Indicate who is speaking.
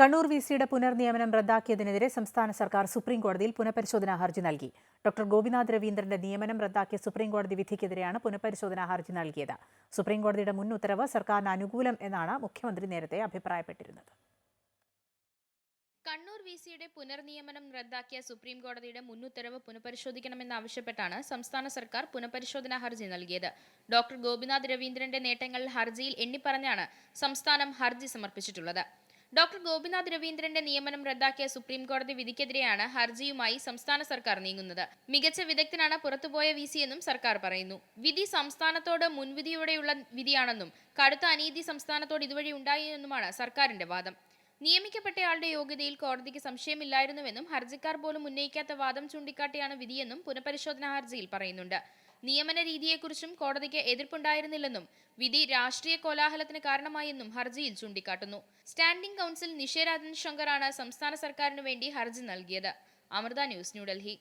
Speaker 1: Kannur V സിയുടെ പുനർനിയമനം റദ്ദാക്കിയതിനെതിരെ സംസ്ഥാന സർക്കാർ സുപ്രീം കോടതിയിൽ പുനഃപരിശോധനാ ഹർജി നൽകി ഡോക്ടർ ഗോപിനാഥ് രവീന്ദ്രന്റെ നിയമനം റദ്ദാക്കിയ സുപ്രീം കോടതി വിധിക്കെതിരെയാണ് പുനഃപരിശോധനാ ഹർജി നൽകിയത് സുപ്രീം കോടതിയുടെ മുൻ ഉത്തരവ് സർക്കാരിന് അനുകൂലം എന്നാണ് മുഖ്യമന്ത്രി നേരത്തെ അഭിപ്രായപ്പെട്ടിരുന്നത്
Speaker 2: കണ്ണൂർ വി സിയുടെ പുനർനിയമനം റദ്ദാക്കിയ സുപ്രീം കോടതിയുടെ മുൻ ഉത്തരവ് പുനഃപരിശോധിക്കണമെന്നാവശ്യപ്പെട്ടാണ് സംസ്ഥാന സർക്കാർ പുനഃപരിശോധനാ ഹർജി നൽകിയത് ഡോക്ടർ ഗോപിനാഥ് രവീന്ദ്രന്റെ നേട്ടങ്ങൾ ഹർജിയിൽ എണ്ണിപ്പറഞ്ഞാണ് സംസ്ഥാനം ഹർജി സമർപ്പിച്ചിട്ടുള്ളത് ഡോക്ടർ ഗോപിനാഥ് രവീന്ദ്രന്റെ നിയമനം റദ്ദാക്കിയ സുപ്രീം കോടതി വിധിക്കെതിരെയാണ് ഹർജിയുമായി സംസ്ഥാന സർക്കാർ നീങ്ങുന്നത് മികച്ച വിദഗ്ധനാണ് പുറത്തുപോയ വി എന്നും സർക്കാർ പറയുന്നു വിധി സംസ്ഥാനത്തോട് മുൻവിധിയോടെയുള്ള വിധിയാണെന്നും കടുത്ത അനീതി സംസ്ഥാനത്തോട് ഇതുവഴി ഉണ്ടായി എന്നുമാണ് സർക്കാരിന്റെ വാദം നിയമിക്കപ്പെട്ടയാളുടെ യോഗ്യതയിൽ കോടതിക്ക് സംശയമില്ലായിരുന്നുവെന്നും ഹർജിക്കാർ പോലും ഉന്നയിക്കാത്ത വാദം ചൂണ്ടിക്കാട്ടിയാണ് വിധിയെന്നും പുനഃപരിശോധനാ ഹർജിയിൽ പറയുന്നുണ്ട് നിയമന രീതിയെക്കുറിച്ചും കോടതിക്ക് എതിർപ്പുണ്ടായിരുന്നില്ലെന്നും വിധി രാഷ്ട്രീയ കോലാഹലത്തിന് കാരണമായെന്നും ഹർജിയിൽ ചൂണ്ടിക്കാട്ടുന്നു സ്റ്റാൻഡിംഗ് കൗൺസിൽ നിഷേരാജൻ ശങ്കറാണ് സംസ്ഥാന സർക്കാരിനു വേണ്ടി ഹർജി നൽകിയത് അമൃത ന്യൂസ് ന്യൂഡൽഹി